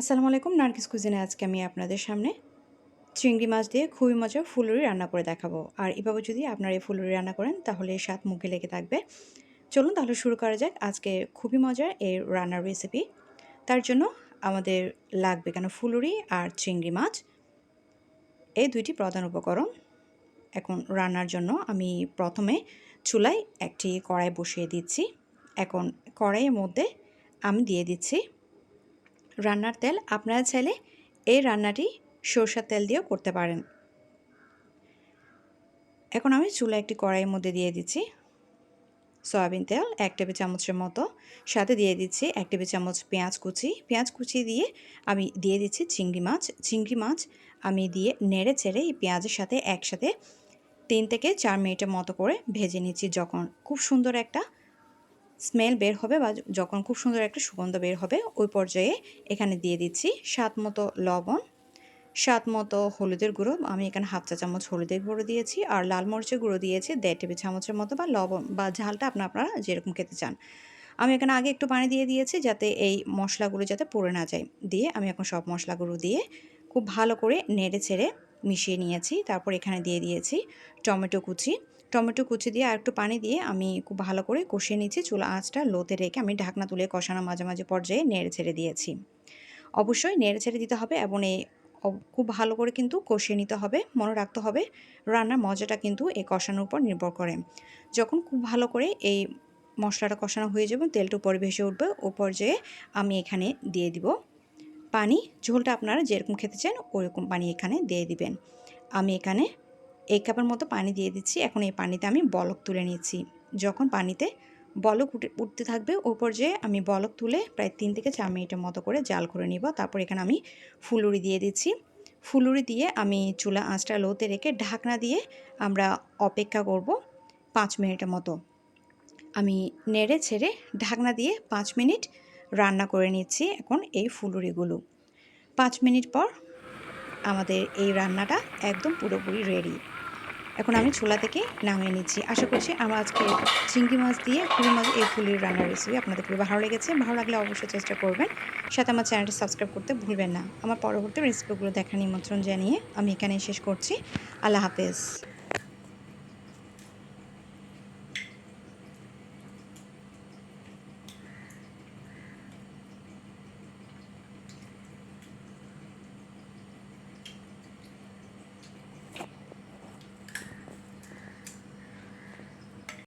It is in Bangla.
আসসালামু আলাইকুম, নার্গিস কুজিনে আজকে আমি আপনাদের সামনে চিংড়ি মাছ দিয়ে খুবই মজার ফুলুরি রান্না করে দেখাবো। আর এভাবে যদি আপনারা এই ফুলুরি রান্না করেন, তাহলে স্বাদ মুখে লেগে থাকবে। চলুন তাহলে শুরু করা যাক আজকে খুবই মজার এই রান্নার রেসিপি তার জন্য আমাদের লাগবে কেন ফুলুরি আর চিংড়ি মাছ। এই দুইটি প্রধান উপকরণ। এখন রান্নার জন্য আমি প্রথমে চুলায় একটি কড়াই বসিয়ে দিচ্ছি। এখন কড়াইয়ের মধ্যে আমি দিয়ে দিচ্ছি রান্নার তেল আপনারা চাইলে এই রান্নাটি সরষার তেল দিয়েও করতে পারেন। এখন আমি চুলা একটি কড়াইয়ের মধ্যে দিয়ে দিচ্ছি সয়াবিন তেল এক টেবিল চামচের মতো। সাথে দিয়ে দিচ্ছি এক টেবিল চামচ পেঁয়াজ কুচি। পেঁয়াজ কুচি দিয়ে আমি দিয়ে দিচ্ছি চিংড়ি মাছ। চিংড়ি মাছ আমি দিয়ে নেড়ে ছেড়ে এই পেঁয়াজের সাথে একসাথে তিন থেকে চার মিনিটের মতো করে ভেজে নিচ্ছি যখন। খুব সুন্দর একটা স্মেল বের হবে বা যখন খুব সুন্দর একটা সুগন্ধ বের হবে, ওই পর্যায়ে এখানে দিয়ে দিচ্ছি স্বাদ মতো লবণ, স্বাদ মতো হলুদের গুঁড়ো, আমি এখানে হাফ চা চামচ হলুদের গুঁড়ো দিয়েছি আর লাল মরিচের গুঁড়ো দিয়েছি দেড় টেবিল চামচের মতো বা লবণ বা ঝালটা আপনার আপনারা যেরকম খেতে চান। আমি এখানে আগে একটু পানি দিয়ে দিয়েছি যাতে এই মশলাগুলো যাতে পড়ে না যায়। দিয়ে আমি এখন সব মশলাগুলো দিয়ে খুব ভালো করে নেড়ে ছেড়ে মিশিয়ে নিয়েছি। তারপর এখানে দিয়ে দিয়েছি টমেটো কুচি টমেটো কুচি দিয়ে আর একটু পানি দিয়ে আমি খুব ভালো করে কষিয়ে নিচ্ছি চুলা আঁচটা লোতে রেখে আমি ঢাকনা তুলে কষানো মাঝে মাঝে পর্যায়ে নেড়ে ছেড়ে দিয়েছি। অবশ্যই নেড়ে ছেড়ে দিতে হবে এবং এই খুব ভালো করে কিন্তু কষিয়ে নিতে হবে, মনে রাখতে হবে। রান্নার মজাটা কিন্তু এই কষানোর উপর নির্ভর করে। যখন খুব ভালো করে এই মশলাটা কষানো হয়ে যাবে, তেলটা উপরে ভেসে উঠবে ও পর্যায়ে আমি এখানে দিয়ে দিব পানি। ঝোলটা আপনারা যেরকম খেতে চান, ওরকম পানি এখানে দিয়ে দিবেন। আমি এখানে এক কাপের মতো পানি দিয়ে দিচ্ছি। এখন এই পানিতে আমি বলক তুলে নিচ্ছি। যখন পানিতে বলক উঠে, উঠতে থাকবে ও পর্যায়ে আমি বলক তুলে প্রায় তিন থেকে চার মিনিটের মতো করে জাল করে নিব। তারপর এখানে আমি ফুলুরি দিয়ে দিচ্ছি। ফুলুরি দিয়ে আমি চুলা আঁচটা লোতে রেখে ঢাকনা দিয়ে আমরা অপেক্ষা করব পাঁচ মিনিটের মতো। আমি নেড়ে ছেড়ে ঢাকনা দিয়ে পাঁচ মিনিট রান্না করে নিচ্ছি এখন এই ফুলুরিগুলো। পাঁচ মিনিট পর আমাদের এই রান্নাটা একদম পুরোপুরি রেডি। এখন আমি ছোলা থেকে নামিয়ে নিচ্ছি। আশা করছি আমার আজকে চিংড়ি মাছ দিয়ে ফুলি মাছ এই ফুলির রান্নার রেসিপি আপনাদের খুবই ভালো লেগেছে। ভালো লাগলে অবশ্যই চেষ্টা করবেন। সাথে আমার চ্যানেলটি সাবস্ক্রাইব করতে ভুলবেন না। আমার পরবর্তী রেসিপিগুলো দেখার নিমন্ত্রণ জানিয়ে আমি এখানে শেষ করছি। আল্লাহ হাফেজ।